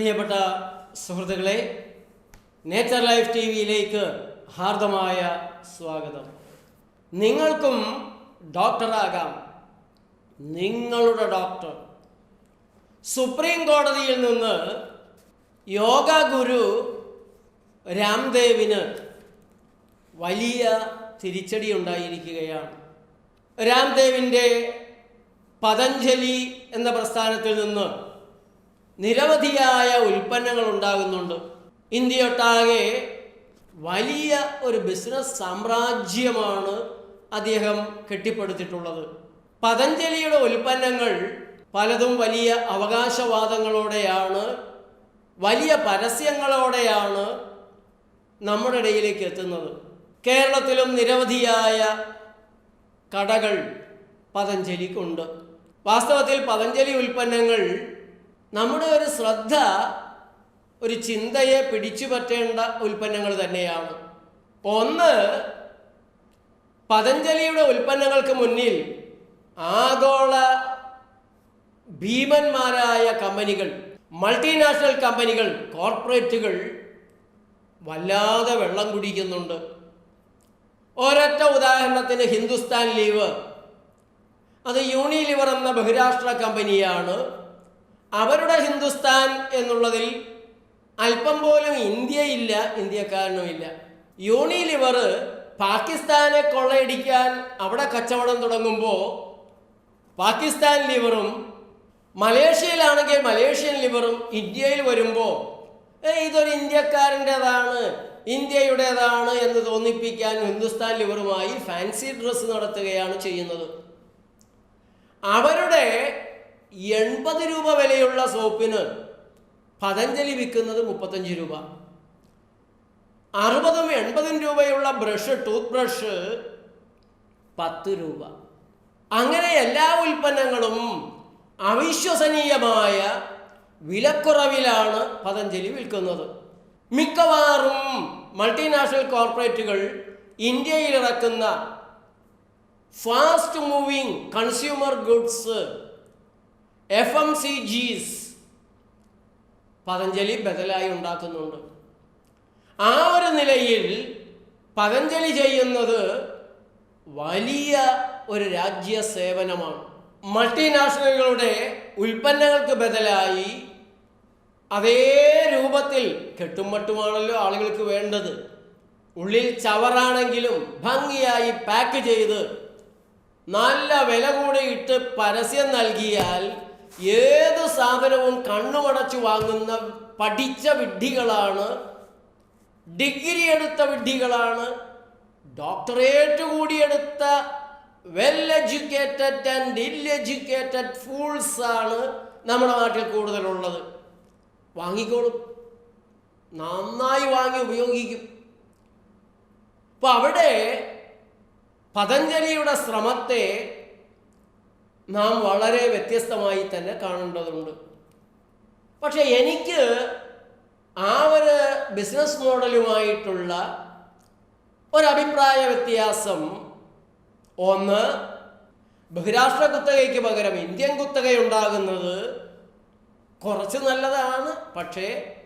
പ്രിയപ്പെട്ട സുഹൃത്തുക്കളെ nature life T വിയിലേക്ക് ഹാർദമായ സ്വാഗതം. നിങ്ങൾക്കും ഡോക്ടറാകാം നിങ്ങളുടെ ഡോക്ടർ. സുപ്രീം കോടതിയിൽ നിന്ന് യോഗ ഗുരു രാംദേവിന് വലിയ തിരിച്ചടി ഉണ്ടായിരിക്കുകയാണ്. രാംദേവിന്റെ പതഞ്ജലി എന്ന പ്രസ്ഥാനത്തിൽ നിന്ന് നിരവധിയായ ഉൽപ്പന്നങ്ങൾ ഉണ്ടാകുന്നുണ്ട്. ഇന്ത്യയൊട്ടാകെ വലിയ ഒരു ബിസിനസ് സാമ്രാജ്യമാണ് അദ്ദേഹം കെട്ടിപ്പടുത്തിട്ടുള്ളത്. പതഞ്ജലിയുടെ ഉൽപ്പന്നങ്ങൾ പലതും വലിയ അവകാശവാദങ്ങളോടെയാണ് വലിയ പരസ്യങ്ങളോടെയാണ് നമ്മുടെ ഇടയിലേക്ക് എത്തുന്നത്. കേരളത്തിലും നിരവധിയായ കടകൾ പതഞ്ജലിക്കുണ്ട്. വാസ്തവത്തിൽ പതഞ്ജലി ഉൽപ്പന്നങ്ങൾ നമ്മുടെ ഒരു ശ്രദ്ധ ഒരു ചിന്തയെ പിടിച്ചു പറ്റേണ്ട ഉൽപ്പന്നങ്ങൾ തന്നെയാണ്. ഒന്ന് പതഞ്ജലിയുടെ ഉൽപ്പന്നങ്ങൾക്ക് മുന്നിൽ ആഗോള ഭീമന്മാരായ കമ്പനികൾ മൾട്ടിനാഷണൽ കമ്പനികൾ കോർപ്പറേറ്റുകൾ വല്ലാതെ വെള്ളം കുടിക്കുന്നുണ്ട്. ഒരൊറ്റ ഉദാഹരണത്തിന് ഹിന്ദുസ്ഥാൻ ലീവ്. അത് യൂണിലിവർ എന്ന ബഹുരാഷ്ട്ര കമ്പനിയാണ്. അവരുടെ ഹിന്ദുസ്ഥാൻ എന്നുള്ളതിൽ അല്പം പോലും ഇന്ത്യയില്ല ഇന്ത്യക്കാരനുമില്ല യൂണിലിവർ പാകിസ്ഥാനെ കൊള്ളയടിക്കാൻ അവിടെ കച്ചവടം തുടങ്ങുമ്പോൾ പാകിസ്ഥാൻ ലിവറും മലേഷ്യയിലാണെങ്കിൽ മലേഷ്യൻ ലിവറും ഇന്ത്യയിൽ വരുമ്പോൾ ഇതൊരു ഇന്ത്യക്കാരന്റെതാണ് ഇന്ത്യയുടേതാണ് എന്ന് തോന്നിപ്പിക്കാൻ ഹിന്ദുസ്ഥാൻ ലിവറുമായി ഫാൻസി ഡ്രസ്സ് നടത്തുകയാണ് ചെയ്യുന്നത്. അവരുടെ എൺപത് രൂപ വിലയുള്ള സോപ്പിന് പതഞ്ജലി വിൽക്കുന്നത് മുപ്പത്തഞ്ച് രൂപ. അറുപതും എൺപതും രൂപയുള്ള ബ്രഷ് ടൂത്ത് ബ്രഷ് പത്ത് രൂപ. അങ്ങനെ എല്ലാ ഉൽപ്പന്നങ്ങളും അവിശ്വസനീയമായ വിലക്കുറവിലാണ് പതഞ്ജലി വിൽക്കുന്നത്. മിക്കവാറും മൾട്ടിനാഷണൽ കോർപ്പറേറ്റുകൾ ഇന്ത്യയിൽ ഇറക്കുന്ന fast moving consumer goods F M C Gs Patanjali ബദലായി ഉണ്ടാക്കുന്നുണ്ട്. ആ ഒരു നിലയിൽ പതഞ്ജലി ചെയ്യുന്നത് വലിയ ഒരു രാജ്യ സേവനമാണ്. മൾട്ടിനാഷണലുകളുടെ ഉൽപ്പന്നങ്ങൾക്ക് ബദലായി അതേ രൂപത്തിൽ കെട്ടുമട്ടുമാണല്ലോ ആളുകൾക്ക് വേണ്ടത്. ഉള്ളിൽ ചവറാണെങ്കിലും ഭംഗിയായി പാക്ക് ചെയ്ത് നല്ല വില കൂടി ഇട്ട് പരസ്യം നൽകിയാൽ ഏത് സാധനവും കണ്ണുമടച്ചു വാങ്ങുന്ന പഠിച്ച വിഡ്ഢികളാണ് ഡിഗ്രി എടുത്ത വിഡ്ഢികളാണ് doctorate കൂടിയെടുത്ത well educated and ill educated fools ആണ് നമ്മുടെ നാട്ടിൽ കൂടുതലുള്ളത്. വാങ്ങിക്കോളും. നന്നായി വാങ്ങി ഉപയോഗിക്കും. അപ്പൊ അവിടെ പതഞ്ജലിയുടെ ശ്രമത്തെ നാം വളരെ വ്യത്യസ്തമായി തന്നെ കാണേണ്ടതുണ്ട്. പക്ഷെ എനിക്ക് ആ ഒരു ബിസിനസ് മോഡലുമായിട്ടുള്ള ഒരഭിപ്രായ വ്യത്യാസം. ഒന്ന് ബഹിരാഷ്ട്ര കുത്തകയ്ക്ക് പകരം ഇന്ത്യൻ കുത്തകയുണ്ടാകുന്നത് കുറച്ച് നല്ലതാണ്. പക്ഷേ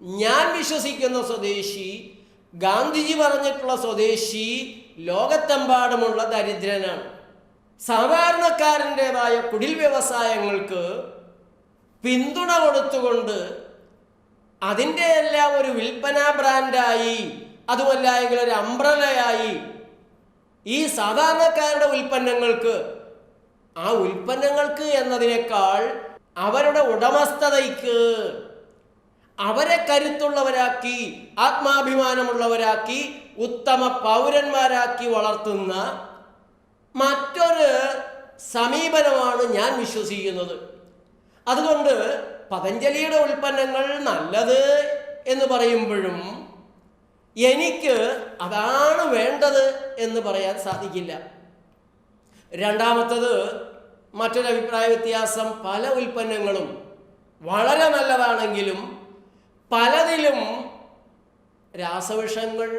ഞാൻ വിശ്വസിക്കുന്ന സ്വദേശി ഗാന്ധിജി പറഞ്ഞിട്ടുള്ള സ്വദേശി ലോകത്തെമ്പാടുമുള്ള ദരിദ്രനാണ്. സാധാരണക്കാരന്റെതായ കുടിൽ വ്യവസായങ്ങൾക്ക് പിന്തുണ കൊടുത്തുകൊണ്ട് അതിന്റെ എല്ലാം ഒരു വിൽപ്പന ബ്രാൻഡായി അതുമല്ല എങ്കിൽ ഒരു അംബ്രലയായി ഈ സാധാരണക്കാരുടെ ഉൽപ്പന്നങ്ങൾക്ക് ആ ഉൽപ്പന്നങ്ങൾക്ക് എന്നതിനേക്കാൾ അവരുടെ ഉടമസ്ഥതയ്ക്ക് അവരെ കരുത്തുള്ളവരാക്കി ആത്മാഭിമാനമുള്ളവരാക്കി ഉത്തമ പൗരന്മാരാക്കി വളർത്തുന്ന മറ്റൊരു സമീപനമാണ് ഞാൻ വിശ്വസിക്കുന്നത്. അതുകൊണ്ട് പതഞ്ജലിയുടെ ഉൽപ്പന്നങ്ങൾ നല്ലത് എന്ന് പറയുമ്പോഴും എനിക്ക് അതാണ് വേണ്ടത് എന്ന് പറയാൻ സാധിക്കില്ല. രണ്ടാമത്തത് മറ്റൊരു അഭിപ്രായ വ്യത്യാസം പല ഉൽപ്പന്നങ്ങളും വളരെ നല്ലതാണെങ്കിലും പലതിലും രാസവിഷങ്ങൾ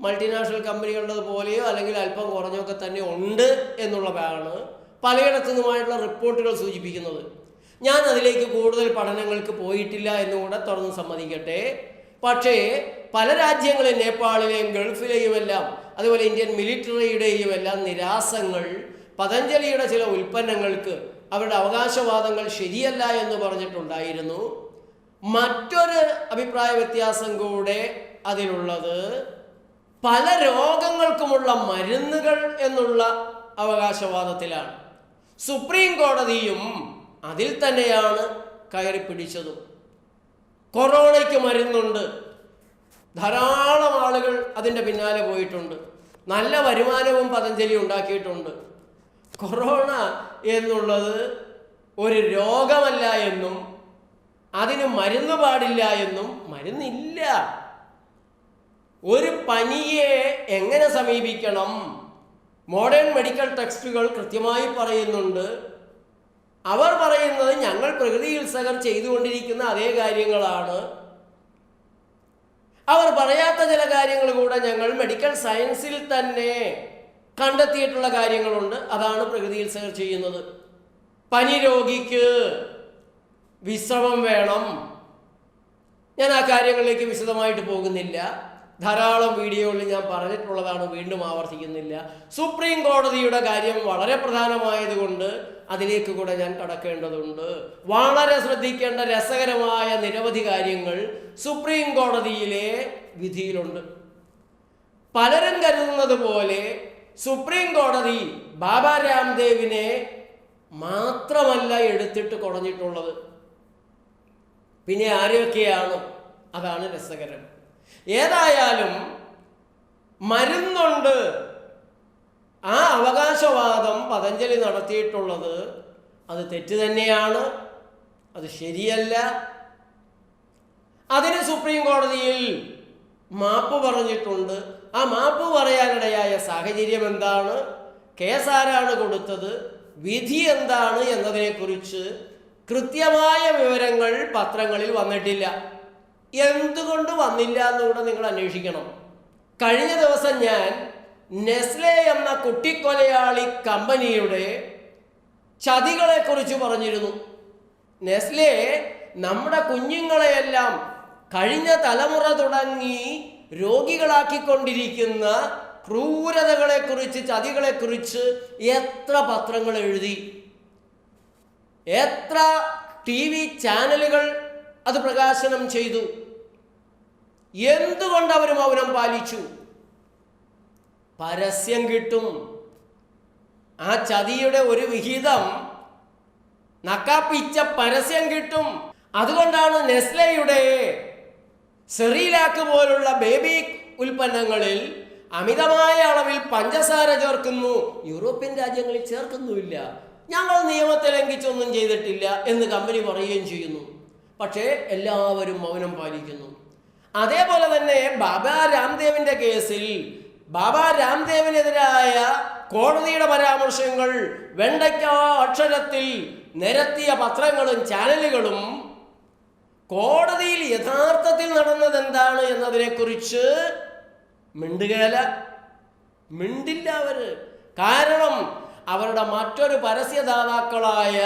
മൾട്ടിനാഷണൽ കമ്പനികളുടെ പോലെയോ അല്ലെങ്കിൽ അല്പം കുറഞ്ഞൊക്കെ തന്നെ ഉണ്ട് എന്നുള്ളതാണ് പലയിടത്തു നിന്നുമായിട്ടുള്ള റിപ്പോർട്ടുകൾ സൂചിപ്പിക്കുന്നത്. ഞാൻ അതിലേക്ക് കൂടുതൽ പഠനങ്ങൾക്ക് പോയിട്ടില്ല എന്നുകൂടെ തുറന്ന് സമ്മതിക്കട്ടെ. പക്ഷേ പല രാജ്യങ്ങളിൽ നേപ്പാളിലെയും ഗൾഫിലെയും എല്ലാം അതുപോലെ ഇന്ത്യൻ മിലിറ്ററിയുടെയും എല്ലാം നിരാസങ്ങൾ പതഞ്ജലിയുടെ ചില ഉൽപ്പന്നങ്ങൾക്ക് അവരുടെ അവകാശവാദങ്ങൾ ശരിയല്ല എന്ന് പറഞ്ഞിട്ടുണ്ടായിരുന്നു. മറ്റൊരു അഭിപ്രായ വ്യത്യാസം കൂടെ അതിലുള്ളത് പല രോഗങ്ങൾക്കുമുള്ള മരുന്നുകൾ എന്നുള്ള അവകാശവാദത്തിലാണ്. സുപ്രീം കോടതിയും അതിൽ തന്നെയാണ് കയറി പിടിച്ചതും. കൊറോണയ്ക്ക് മരുന്നുണ്ട്. ധാരാളം ആളുകൾ അതിന്റെ പിന്നാലെ പോയിട്ടുണ്ട്. നല്ല വരുമാനവും പതഞ്ജലി ഉണ്ടാക്കിയിട്ടുണ്ട്. കൊറോണ എന്നുള്ളത് ഒരു രോഗമല്ല എന്നും അതിന് മരുന്ന് പാടില്ല എന്നും മരുന്നില്ല. ഒരു പനിയെ എങ്ങനെ സമീപിക്കണം? മോഡേൺ മെഡിക്കൽ ടെക്സ്റ്റുകൾ കൃത്യമായി പറയുന്നുണ്ട്. അവർ പറയുന്നത് ഞങ്ങൾ പ്രകൃതി ചികിത്സകർ ചെയ്തുകൊണ്ടിരിക്കുന്ന അതേ കാര്യങ്ങളാണ്. അവർ പറയാത്ത ചില കാര്യങ്ങൾ കൂടെ ഞങ്ങൾ മെഡിക്കൽ സയൻസിൽ തന്നെ കണ്ടെത്തിയിട്ടുള്ള കാര്യങ്ങളുണ്ട്. അതാണ് പ്രകൃതി ചികിത്സകർ ചെയ്യുന്നത്. പനി രോഗിക്ക് വിശ്രമം വേണം. ഞാൻ ആ കാര്യങ്ങളിലേക്ക് വിശദമായിട്ട് പോകുന്നില്ല. ധാരാളം വീഡിയോകളിൽ ഞാൻ പറഞ്ഞിട്ടുള്ളതാണ് വീണ്ടും ആവർത്തിക്കുന്നില്ല. സുപ്രീം കോടതിയുടെ കാര്യം വളരെ പ്രധാനമായതുകൊണ്ട് അതിലേക്ക് കൂടെ ഞാൻ കടക്കേണ്ടതുണ്ട്. വളരെ ശ്രദ്ധിക്കേണ്ട രസകരമായ നിരവധി കാര്യങ്ങൾ സുപ്രീം കോടതിയിലെ വിധിയിലുണ്ട്. പലരും കരുതുന്നത് പോലെ സുപ്രീം കോടതി ബാബ രാംദേവിനെ മാത്രമല്ല എടുത്തിട്ട് കുറഞ്ഞിട്ടുള്ളത് പിന്നെ ആരെയൊക്കെയാണ്? അതാണ് രസകരം. ഏതായാലും മരുന്നുണ്ട്. ആ അവകാശവാദം പതഞ്ജലി നടത്തിയിട്ടുള്ളത് അത് തെറ്റ് തന്നെയാണ്. അത് ശരിയല്ല. അതിന് സുപ്രീം കോടതിയിൽ മാപ്പ് പറഞ്ഞിട്ടുണ്ട്. ആ മാപ്പ് പറയാനിടയായ സാഹചര്യം എന്താണ്? കേസ് ആരാണ് കൊടുത്തത്. വിധി എന്താണ് എന്നതിനെക്കുറിച്ച് കൃത്യമായ വിവരങ്ങൾ പത്രങ്ങളിൽ വന്നിട്ടില്ല. എന്തുകൊണ്ട് വന്നില്ല എന്നുകൂടെ നിങ്ങൾ അന്വേഷിക്കണം. കഴിഞ്ഞ ദിവസം ഞാൻ നെസ്ലെ എന്ന കുട്ടിക്കൊലയാളി കമ്പനിയുടെ ചതികളെക്കുറിച്ച് പറഞ്ഞിരുന്നു. നെസ്ലെ നമ്മുടെ കുഞ്ഞുങ്ങളെയെല്ലാം കഴിഞ്ഞ തലമുറ തുടങ്ങി രോഗികളാക്കിക്കൊണ്ടിരിക്കുന്ന ക്രൂരതകളെക്കുറിച്ച് ചതികളെക്കുറിച്ച് എത്ര പത്രങ്ങൾ എഴുതി. എത്ര ടി വി ചാനലുകൾ അത് പ്രകാശനം ചെയ്തു. എന്തുകൊണ്ട് അവർ മൗനം പാലിച്ചു? പരസ്യം കിട്ടും. ആ ചതിയുടെ ഒരു വിഹിതം നക്കാപ്പിച്ച പരസ്യം കിട്ടും. അതുകൊണ്ടാണ് നെസ്ലയുടെ സെറീലാക്ക് പോലുള്ള ബേബി ഉൽപ്പന്നങ്ങളിൽ അമിതമായ അളവിൽ പഞ്ചസാര ചേർക്കുന്നു. യൂറോപ്യൻ രാജ്യങ്ങളിൽ ചേർക്കുന്നുമില്ല. ഞങ്ങൾ നിയമത്തെ ലംഘിച്ചൊന്നും ചെയ്തിട്ടില്ല എന്ന് കമ്പനി പറയുകയും ചെയ്യുന്നു. പക്ഷേ എല്ലാവരും മൗനം പാലിക്കുന്നു. അതേപോലെ തന്നെ ബാബ രാംദേവിന്റെ കേസിൽ ബാബ രാംദേവിനെതിരായ കോടതിയുടെ പരാമർശങ്ങൾ വെണ്ടയ്ക്ക അക്ഷരത്തിൽ നിരത്തിയ പത്രങ്ങളും ചാനലുകളും കോടതിയിൽ യഥാർത്ഥത്തിൽ നടന്നത് എന്താണ് എന്നതിനെക്കുറിച്ച് മിണ്ടുകേല. മിണ്ടില്ല അവർ. കാരണം അവരുടെ മറ്റൊരു പരസ്യദാതാക്കളായ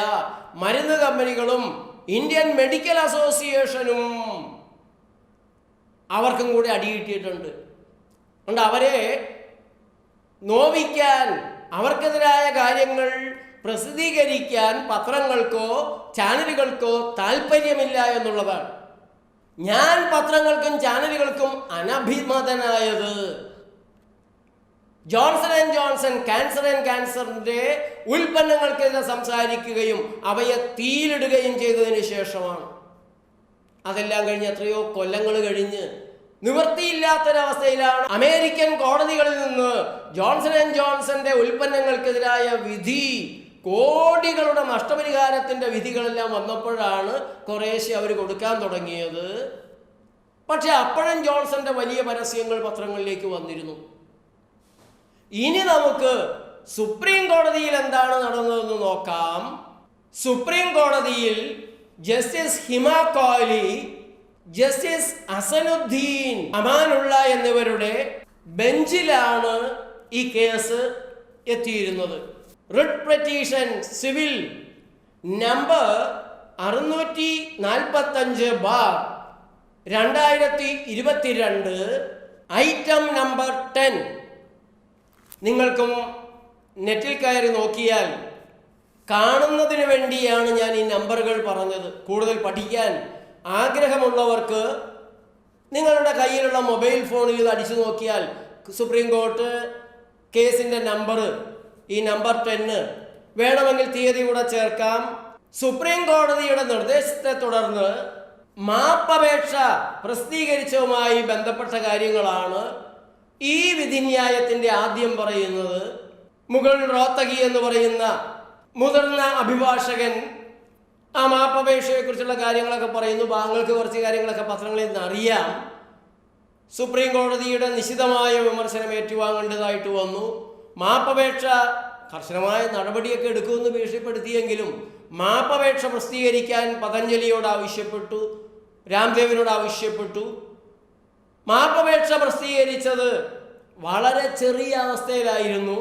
മരുന്ന് കമ്പനികളും ഇന്ത്യൻ മെഡിക്കൽ അസോസിയേഷനും അവർക്കും കൂടി അടിയിട്ടിട്ടുണ്ട് അതുകൊണ്ട് അവരെ നോവിക്കാൻ അവർക്കെതിരായ കാര്യങ്ങൾ പ്രസിദ്ധീകരിക്കാൻ പത്രങ്ങൾക്കോ ചാനലുകൾക്കോ താല്പര്യമില്ല എന്നുള്ളതാണ്. ഞാൻ പത്രങ്ങൾക്കും ചാനലുകൾക്കും അനഭിമതനായത് Johnson and Johnson cancer and ക്യാൻസറിന്റെ ഉൽപ്പന്നങ്ങൾക്കെതിരെ സംസാരിക്കുകയും അവയെ തീയിലിടുകയും ചെയ്തതിന് ശേഷമാണ്. അതെല്ലാം കഴിഞ്ഞ് എത്രയോ കൊല്ലങ്ങൾ കഴിഞ്ഞ് നിവൃത്തിയില്ലാത്തൊരവസ്ഥയിലാണ് അമേരിക്കൻ കോടതികളിൽ നിന്ന് ജോൺസൺ ആൻഡ് ജോൺസന്റെ ഉൽപ്പന്നങ്ങൾക്കെതിരായ വിധി കോടികളുടെ നഷ്ടപരിഹാരത്തിന്റെ വിധികളെല്ലാം വന്നപ്പോഴാണ് കുറേശ്ശെ അവർ കൊടുക്കാൻ തുടങ്ങിയത്. പക്ഷെ അപ്പോഴും ജോൺസന്റെ വലിയ പരസ്യങ്ങൾ പത്രങ്ങളിലേക്ക് വന്നിരുന്നു. ഇനി നമുക്ക് സുപ്രീം കോടതിയിൽ എന്താണ് നടന്നതെന്ന് നോക്കാം. സുപ്രീം കോടതിയിൽ ജസ്റ്റിസ് ഹിമ കോഹ്ലി ജസ്റ്റിസ് അസനുദ്ദീൻ അമാനുള്ള എന്നിവരുടെ ബെഞ്ചിലാണ് ഈ കേസ് എത്തിയിരുന്നത്. റിട്ട് പെറ്റീഷൻ സിവിൽ നമ്പർ അറുന്നൂറ്റി നാൽപ്പത്തഞ്ച് ബാർ രണ്ടായിരത്തി ഇരുപത്തിരണ്ട് ഐറ്റം നമ്പർ ടെൻ. നിങ്ങൾക്കും നെറ്റിൽ കയറി നോക്കിയാൽ കാണുന്നതിന് വേണ്ടിയാണ് ഞാൻ ഈ നമ്പറുകൾ പറഞ്ഞത്. കൂടുതൽ പഠിക്കാൻ ആഗ്രഹമുള്ളവർക്ക് നിങ്ങളുടെ കയ്യിലുള്ള മൊബൈൽ ഫോണിൽ ഇത് അടിച്ചു നോക്കിയാൽ സുപ്രീം കോർട്ട് കേസിന്റെ നമ്പർ ഈ നമ്പർ ടെന്ന് വേണമെങ്കിൽ തീയതി കൂടെ ചേർക്കാം. സുപ്രീം കോടതിയുടെ നിർദ്ദേശത്തെ തുടർന്ന് മാപ്പപേക്ഷ പ്രസിദ്ധീകരിച്ചതുമായി ബന്ധപ്പെട്ട കാര്യങ്ങളാണ് ഈ വിധിന്യായത്തിന്റെ ആദ്യം പറയുന്നത് മുഗൾ റോത്തകി എന്ന് പറയുന്ന മുതിർന്ന അഭിഭാഷകൻ ആ മാപ്പപേക്ഷയെക്കുറിച്ചുള്ള കാര്യങ്ങളൊക്കെ പറയുന്നു. ഭാഗങ്ങൾക്ക് കുറച്ച് കാര്യങ്ങളൊക്കെ പത്രങ്ങളിൽ നിന്ന് അറിയാം. സുപ്രീം കോടതിയുടെ നിശിതമായ വിമർശനം ഏറ്റുവാങ്ങേണ്ടതായിട്ട് വന്നു. മാപ്പപേക്ഷ കർശനമായ നടപടിയൊക്കെ എടുക്കുമെന്ന് ഭീഷണിപ്പെടുത്തിയെങ്കിലും മാപ്പപേക്ഷ പ്രസിദ്ധീകരിക്കാൻ പതഞ്ജലിയോട് ആവശ്യപ്പെട്ടു രാംദേവിനോട് ആവശ്യപ്പെട്ടു. മാപ്പപേക്ഷ പ്രസിദ്ധീകരിച്ചത് വളരെ ചെറിയ അവസ്ഥയിലായിരുന്നു.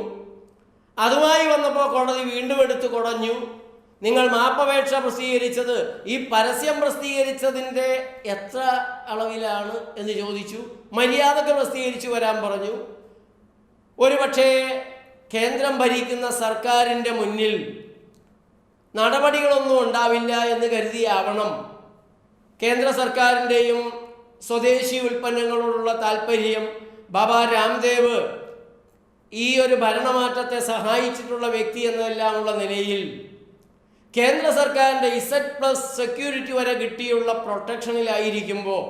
അതുമായി വന്നപ്പോൾ കോടതി വീണ്ടും എടുത്തു കുടഞ്ഞു. നിങ്ങൾ മാപ്പപേക്ഷ പ്രസിദ്ധീകരിച്ചത് ഈ പരസ്യം പ്രസിദ്ധീകരിച്ചതിന്റെ എത്ര അളവിലാണ് എന്ന് ചോദിച്ചു. മര്യാദയ്ക്ക് പ്രസിദ്ധീകരിച്ചു വരാൻ പറഞ്ഞു. ഒരുപക്ഷേ കേന്ദ്രം ഭരിക്കുന്ന സർക്കാരിന്റെ മുന്നിൽ നടപടികളൊന്നും ഉണ്ടാവില്ല എന്ന് കരുതിയാവണം. കേന്ദ്ര സർക്കാരിന്റെയും സ്വദേശി ഉൽപ്പന്നങ്ങളോടുള്ള താല്പര്യം ബാബ രാംദേവ് ഈ ഒരു ഭരണമാറ്റത്തെ സഹായിച്ചിട്ടുള്ള വ്യക്തി എന്നതെല്ലാമുള്ള നിലയിൽ കേന്ദ്ര സർക്കാരിന്റെ ഇസഡ് പ്ലസ് സെക്യൂരിറ്റി വരെ കിട്ടിയുള്ള പ്രൊട്ടക്ഷനിലായിരിക്കുമ്പോൾ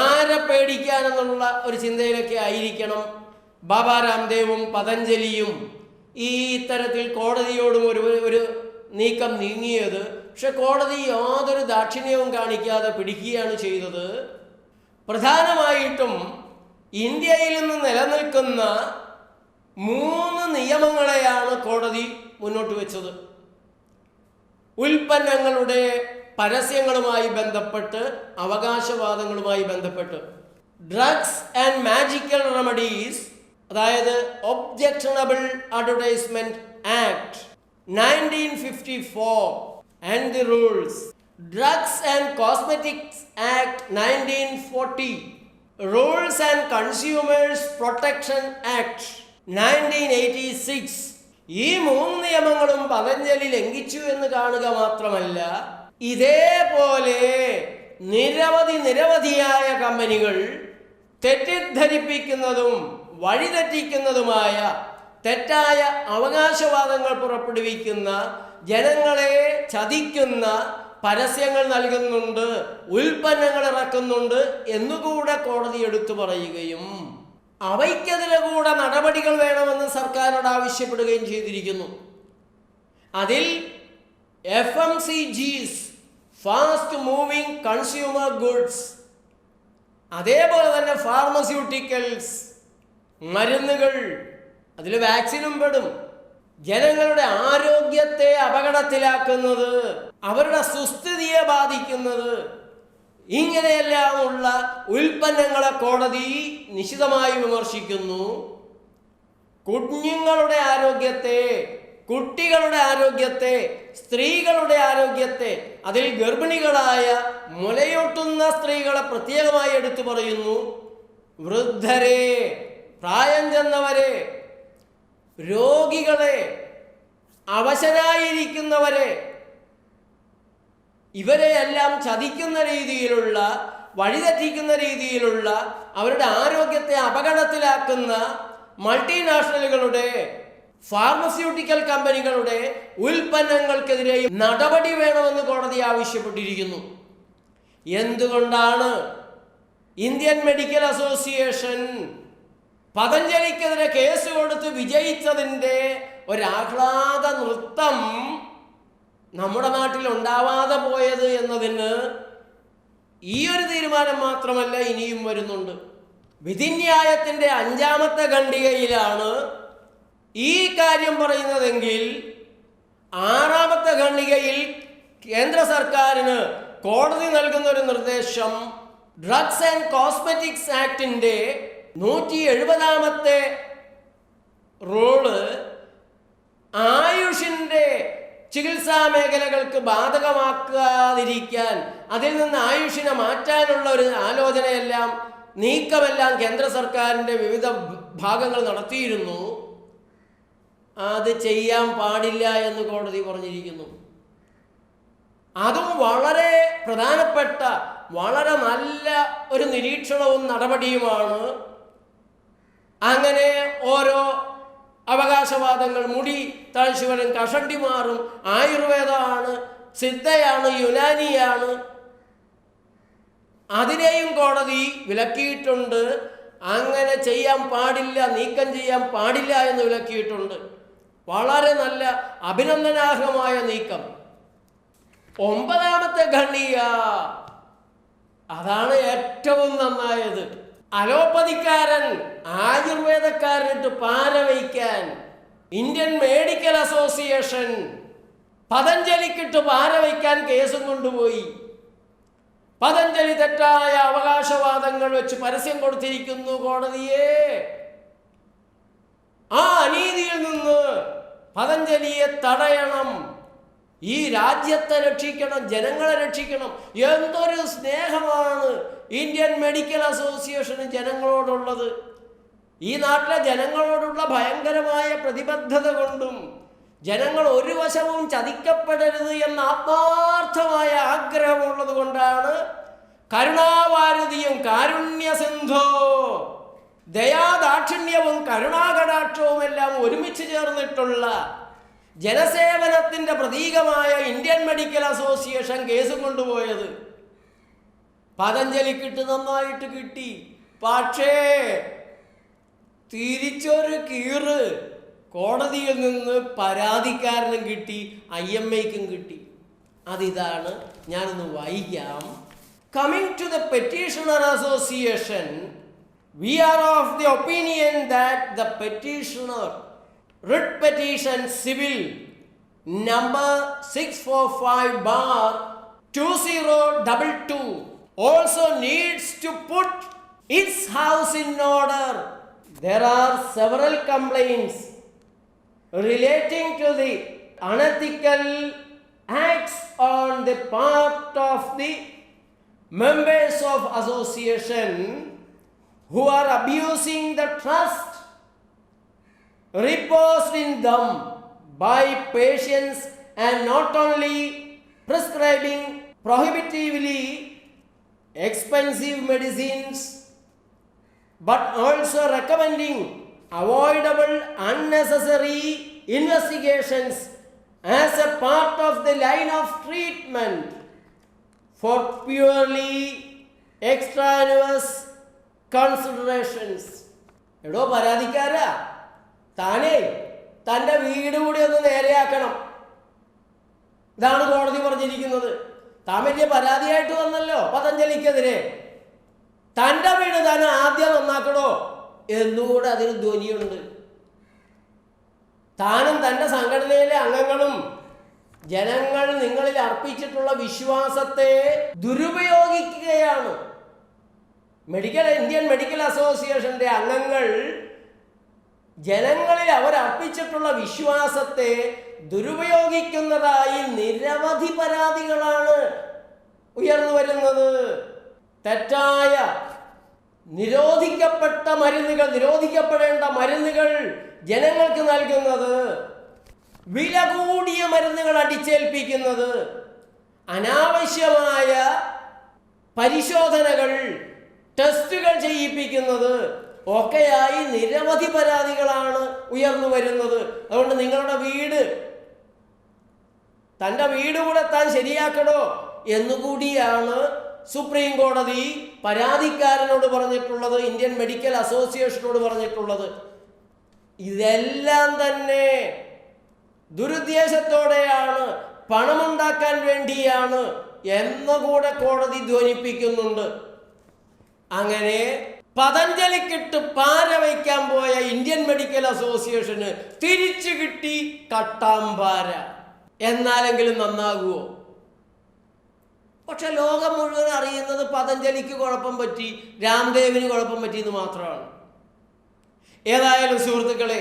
ആരെ പേടിക്കാനെന്നുള്ള ഒരു ചിന്തയിലൊക്കെ ആയിരിക്കണം ബാബ രാംദേവും പതഞ്ജലിയും ഈ ഇത്തരത്തിൽ കോടതിയോടും ഒരു ഒരു നീക്കം നീങ്ങിയത്. പക്ഷെ കോടതി യാതൊരു ദാക്ഷിണ്യവും കാണിക്കാതെ പിടിക്കുകയാണ് ചെയ്തത്. പ്രധാനമായിട്ടും ഇന്ത്യയിൽ നിന്ന് നിലനിൽക്കുന്ന മൂന്ന് നിയമങ്ങളെയാണ് കോടതി മുന്നോട്ട് വെച്ചത്. ഉൽപ്പന്നങ്ങളുടെ പരസ്യങ്ങളുമായി ബന്ധപ്പെട്ട് അവകാശവാദങ്ങളുമായി ബന്ധപ്പെട്ട്. ഡ്രഗ്സ് ആൻഡ് മാജിക്കൽ റെമഡീസ് അതായത് objectionable advertisement act nineteen fifty four and the rules. Drugs and cosmetics act nineteen forty rules and consumers protection act nineteen eighty six ഈ മൂന്ന് നിയമങ്ങളും പതഞ്ജലി ലംഘിച്ചു എന്ന് കാണുക മാത്രമല്ല ഇതേപോലെ നിരവധി നിരവധിയായ കമ്പനികൾ തെറ്റിദ്ധരിപ്പിക്കുന്നതും വഴിതെറ്റിക്കുന്നതുമായ തെറ്റായ അവകാശവാദങ്ങൾ പുറപ്പെടുവിക്കുന്ന ജനങ്ങളെ ചതിക്കുന്ന പരസ്യങ്ങൾ നൽകുന്നുണ്ട് ഉൽപ്പന്നങ്ങൾ ഇറക്കുന്നുണ്ട് എന്നുകൂടെ കോടതി എടുത്തു പറയുകയും അവയ്ക്കെതിരെ കൂടെ നടപടികൾ വേണമെന്ന് സർക്കാരോട് ആവശ്യപ്പെടുകയും ചെയ്തിരിക്കുന്നു. അതിൽ F M C Gs fast moving consumer goods അതേപോലെ തന്നെ ഫാർമസ്യൂട്ടിക്കൽസ് മരുന്നുകൾ അതിൽ വാക്സിനും പെടും. ജനങ്ങളുടെ ആരോഗ്യത്തെ അപകടത്തിലാക്കുന്നത് അവരുടെ സുസ്ഥിതിയെ ബാധിക്കുന്നത്. ഇങ്ങനെയെല്ലാമുള്ള ഉൽപ്പന്നങ്ങളെ കോടതി നിശിതമായി വിമർശിക്കുന്നു. കുഞ്ഞുങ്ങളുടെ ആരോഗ്യത്തെ കുട്ടികളുടെ ആരോഗ്യത്തെ സ്ത്രീകളുടെ ആരോഗ്യത്തെ അതിൽ ഗർഭിണികളായ മുലയൂട്ടുന്ന സ്ത്രീകളെ പ്രത്യേകമായി എടുത്തു പറയുന്നു. വൃദ്ധരെ പ്രായം ചെന്നവരെ രോഗികളെ അവശരായിരിക്കുന്നവരെ ഇവരെയെല്ലാം ചതിക്കുന്ന രീതിയിലുള്ള വഴിതെറ്റിക്കുന്ന രീതിയിലുള്ള അവരുടെ ആരോഗ്യത്തെ അപകടത്തിലാക്കുന്ന മൾട്ടിനാഷണലുകളുടെ ഫാർമസ്യൂട്ടിക്കൽ കമ്പനികളുടെ ഉൽപ്പന്നങ്ങൾക്കെതിരെയും നടപടി വേണമെന്ന് കോടതി ആവശ്യപ്പെട്ടിരിക്കുന്നു. എന്തുകൊണ്ടാണ് ഇന്ത്യൻ മെഡിക്കൽ അസോസിയേഷൻ പതഞ്ജലിക്കെതിരെ കേസ് കൊടുത്ത് വിജയിച്ചതിന്റെ ഒരാഹ്ലാദ നൃത്തം നമ്മുടെ നാട്ടിൽ ഉണ്ടാവാതെ പോയത് എന്നതിന് ഈ ഒരു തീരുമാനം മാത്രമല്ല ഇനിയും വരുന്നുണ്ട്. വിധിന്യായത്തിന്റെ അഞ്ചാമത്തെ ഖണ്ഡികയിലാണ് ഈ കാര്യം പറയുന്നതെങ്കിൽ ആറാമത്തെ ഖണ്ഡികയിൽ കേന്ദ്ര സർക്കാരിന് കോടതി നൽകുന്ന ഒരു നിർദ്ദേശം ഡ്രഗ്സ് ആൻഡ് കോസ്മെറ്റിക്സ് ആക്ടിന്റെ നൂറ്റി എഴുപതാമത്തെ റൂൾ ആയുഷിന്റെ ചികിത്സാ മേഖലകൾക്ക് ബാധകമാക്കാതിരിക്കാൻ അതിൽ നിന്ന് ആയുഷിനെ മാറ്റാനുള്ള ഒരു ആലോചനയെല്ലാം നീക്കമെല്ലാം കേന്ദ്ര സർക്കാരിന്റെ വിവിധ ഭാഗങ്ങൾ നടത്തിയിരുന്നു. അത് ചെയ്യാൻ പാടില്ല എന്ന് കോടതി പറഞ്ഞിരിക്കുന്നു. അതും വളരെ പ്രധാനപ്പെട്ട വളരെ നല്ല ഒരു നിരീക്ഷണവും നടപടിയുമാണ് അങ്ങനെ ഓരോ അവകാശവാദങ്ങൾ മുടി താഴ്ചവരും കഷണ്ടിമാറും ആയുർവേദമാണ് സിദ്ധയാണ് യുനാനിയാണ്. അതിനെയും കോടതി വിലക്കിയിട്ടുണ്ട്. അങ്ങനെ ചെയ്യാൻ പാടില്ല നീക്കം ചെയ്യാൻ പാടില്ല എന്ന് വിലക്കിയിട്ടുണ്ട്. വളരെ നല്ല അഭിനന്ദനാർഹമായ നീക്കം. ഒമ്പതാമത്തെ ഖണ്ഡിക. അതാണ് ഏറ്റവും നന്നായത്. അലോപ്പതിക്കാരൻ ആയുർവേദക്കാരനിട്ട് പാര വയ്ക്കാൻ ഇന്ത്യൻ മെഡിക്കൽ അസോസിയേഷൻ പതഞ്ജലിക്കിട്ട് പാര വയ്ക്കാൻ കേസും കൊണ്ടുപോയി. പതഞ്ജലി തെറ്റായ അവകാശവാദങ്ങൾ വെച്ച് പരസ്യം കൊടുത്തിരിക്കുന്നു കോടതിയെ. ആ അനീതിയിൽ നിന്ന് പതഞ്ജലിയെ തടയണം. ഈ രാജ്യത്തെ രക്ഷിക്കണം ജനങ്ങളെ രക്ഷിക്കണം. എന്തൊരു സ്നേഹമാണ് ഇന്ത്യൻ മെഡിക്കൽ അസോസിയേഷന് ജനങ്ങളോടുള്ളത്. ഈ നാട്ടിലെ ജനങ്ങളോടുള്ള ഭയങ്കരമായ പ്രതിബദ്ധത കൊണ്ടും ജനങ്ങൾ ഒരു വശവും ചതിക്കപ്പെടരുത് എന്ന ആത്മാർത്ഥമായ ആഗ്രഹമുള്ളത് കൊണ്ടാണ് കരുണാവാരതിയും കാരുണ്യസിന്ധോ ദയാദാക്ഷിണ്യവും കരുണാകടാക്ഷവും എല്ലാം ഒരുമിച്ച് ചേർന്നിട്ടുള്ള ജനസേവനത്തിന്റെ പ്രതീകമായ ഇന്ത്യൻ മെഡിക്കൽ അസോസിയേഷൻ കേസ് കൊണ്ടുപോയത്. പതഞ്ജലിക്കിട്ട് നന്നായിട്ട് കിട്ടി. പക്ഷേ തിരിച്ചൊരു കീറ് കോടതിയിൽ നിന്ന് പരാതിക്കാരനും കിട്ടി ഐ എം ഐക്കും കിട്ടി. അതിതാണ് ഞാനൊന്ന് വായിക്കാം. Coming to the petitioner association we are of the opinion that the petitioner writ petition civil number 645 bar 2022 also needs to put its house in order. There are several complaints relating to the unethical acts on the part of the members of association who are abusing the trust reposed in them by patients and not only prescribing prohibitively expensive medicines but also recommending avoidable unnecessary investigations as a part of the line of treatment for purely extraneous considerations എടോ പരാതിക്കാരാ താനേ തന്റെ വീട് കൂടി ഒന്ന് നേരെയാക്കണം. ഇതാണ് കോടതി പറഞ്ഞിരിക്കുന്നത്. താൻ വലിയ പരാതിയായിട്ട് വന്നല്ലോ പതഞ്ജലിക്കെതിരെ. തന്റെ വീട് താൻ ആദ്യം നന്നാക്കണോ? എന്നുകൂടെ അതിന് ധ്വനിയുണ്ട്. താനും തന്റെ സംഘടനയിലെ അംഗങ്ങളും ജനങ്ങൾ നിങ്ങളിൽ അർപ്പിച്ചിട്ടുള്ള വിശ്വാസത്തെ ദുരുപയോഗിക്കുകയാണ്. മെഡിക്കൽ ഇന്ത്യൻ മെഡിക്കൽ അസോസിയേഷന്റെ അംഗങ്ങൾ ജനങ്ങളിൽ അവരർപ്പിച്ചിട്ടുള്ള വിശ്വാസത്തെ ദുരുപയോഗിക്കുന്നതായി നിരവധി പരാതികളാണ് ഉയർന്നു വരുന്നത്. തെറ്റായ നിരോധിക്കപ്പെട്ട മരുന്നുകൾ നിരോധിക്കപ്പെടേണ്ട മരുന്നുകൾ ജനങ്ങൾക്ക് നൽകുന്നത്. വില കൂടിയ മരുന്നുകൾ അടിച്ചേൽപ്പിക്കുന്നത്. അനാവശ്യമായ പരിശോധനകൾ ടെസ്റ്റുകൾ ചെയ്യിപ്പിക്കുന്നത്. ഒക്കെയായി നിരവധി പരാതികളാണ് ഉയർന്നു വരുന്നത്. അതുകൊണ്ട് നിങ്ങളുടെ വീട് തന്റെ വീട് കൂടെ താൻ ശരിയാക്കണോ എന്നുകൂടിയാണ് സുപ്രീം കോടതി പരാതിക്കാരനോട് പറഞ്ഞിട്ടുള്ളത് ഇന്ത്യൻ മെഡിക്കൽ അസോസിയേഷനോട് പറഞ്ഞിട്ടുള്ളത്. ഇതെല്ലാം തന്നെ ദുരുദ്ദേശത്തോടെയാണ് പണമുണ്ടാക്കാൻ വേണ്ടിയാണ് എന്നുകൂടെ കോടതി ധ്വനിപ്പിക്കുന്നുണ്ട്. അങ്ങനെ പതഞ്ജലിക്കിട്ട് പാര വയ്ക്കാൻ പോയ ഇന്ത്യൻ മെഡിക്കൽ അസോസിയേഷന് തിരിച്ചു കിട്ടി കട്ടാമ്പാര എന്നാലെങ്കിലും നന്നാകുമോ പക്ഷെ ലോകം മുഴുവൻ അറിയുന്നത് പതഞ്ജലിക്ക് കുഴപ്പം പറ്റി രാംദേവിന് കുഴപ്പം പറ്റി എന്ന് മാത്രമാണ്. ഏതായാലും സുഹൃത്തുക്കളെ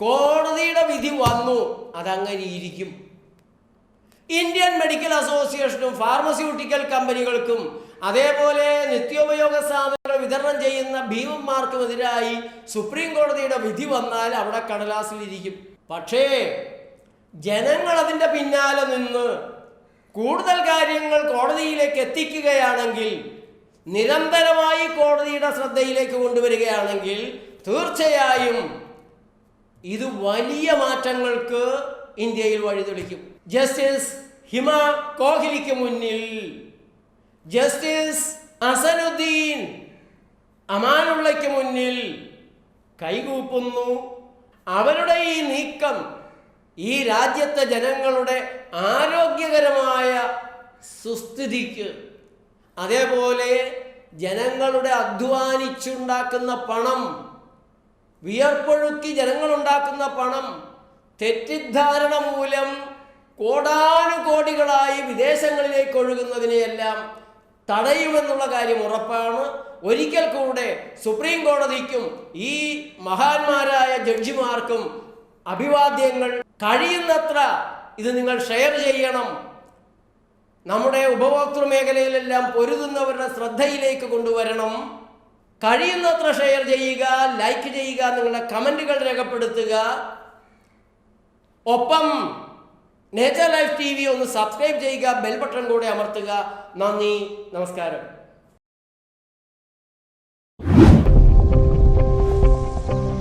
കോടതിയുടെ വിധി വന്നു അതങ്ങനെ ഇരിക്കും. ഇന്ത്യൻ മെഡിക്കൽ അസോസിയേഷനും ഫാർമസ്യൂട്ടിക്കൽ കമ്പനികൾക്കും അതേപോലെ നിത്യോപയോഗ സാധനങ്ങൾ വിതരണം ചെയ്യുന്ന ഭീമന്മാർക്കുമെതിരായി സുപ്രീം കോടതിയുടെ വിധി വന്നാൽ അവിടെ കടലാസിലിരിക്കും പക്ഷേ ജനങ്ങൾ അതിന്റെ പിന്നാലെ നിന്ന് കൂടുതൽ കാര്യങ്ങൾ കോടതിയിലേക്ക് എത്തിക്കുകയാണെങ്കിൽ നിരന്തരമായി കോടതിയുടെ ശ്രദ്ധയിലേക്ക് കൊണ്ടുവരികയാണെങ്കിൽ തീർച്ചയായും ഇത് വലിയ മാറ്റങ്ങൾക്ക് ഇന്ത്യയിൽ വഴിതെളിക്കും. ജസ്റ്റിസ് ഹിമ കോഹ്ലിക്ക് മുന്നിൽ ജസ്റ്റിസ് അസനുദ്ദീൻ അമാനുള്ളയ്ക്ക് മുന്നിൽ കൈകൂപ്പുന്നു. അവരുടെ ഈ നീക്കം ഈ രാജ്യത്തെ ജനങ്ങളുടെ ആരോഗ്യകരമായ സുസ്ഥിതിക്ക് അതേപോലെ ജനങ്ങളുടെ അധ്വാനിച്ചുണ്ടാക്കുന്ന പണം വിയർപ്പൊഴുക്കി ജനങ്ങളുണ്ടാക്കുന്ന പണം തെറ്റിദ്ധാരണ മൂലം കോടാനുകോടികളായി വിദേശങ്ങളിലേക്ക് ഒഴുകുന്നതിനെയെല്ലാം തടയുമെന്നുള്ള കാര്യം ഉറപ്പാണ്. ഒരിക്കൽ കൂടെ സുപ്രീം കോടതിക്കും ഈ മഹാന്മാരായ ജഡ്ജിമാർക്കും അഭിവാദ്യങ്ങൾ കഴിയുന്നത്ര ഇത് നിങ്ങൾ ഷെയർ ചെയ്യണം. നമ്മുടെ ഉപഭോക്തൃ മേഖലയിലെല്ലാം പൊരുതുന്നവരുടെ ശ്രദ്ധയിലേക്ക് കൊണ്ടുവരണം. കഴിയുന്നത്ര ഷെയർ ചെയ്യുക ലൈക്ക് ചെയ്യുക നിങ്ങളുടെ കമന്റുകൾ രേഖപ്പെടുത്തുക. ഒപ്പം നേച്ചർ ലൈഫ് ടി വി ഒന്ന് സബ്സ്ക്രൈബ് ചെയ്യുക ബെൽ ബട്ടൺ കൂടെ അമർത്തുക. നന്ദി നമസ്കാരം.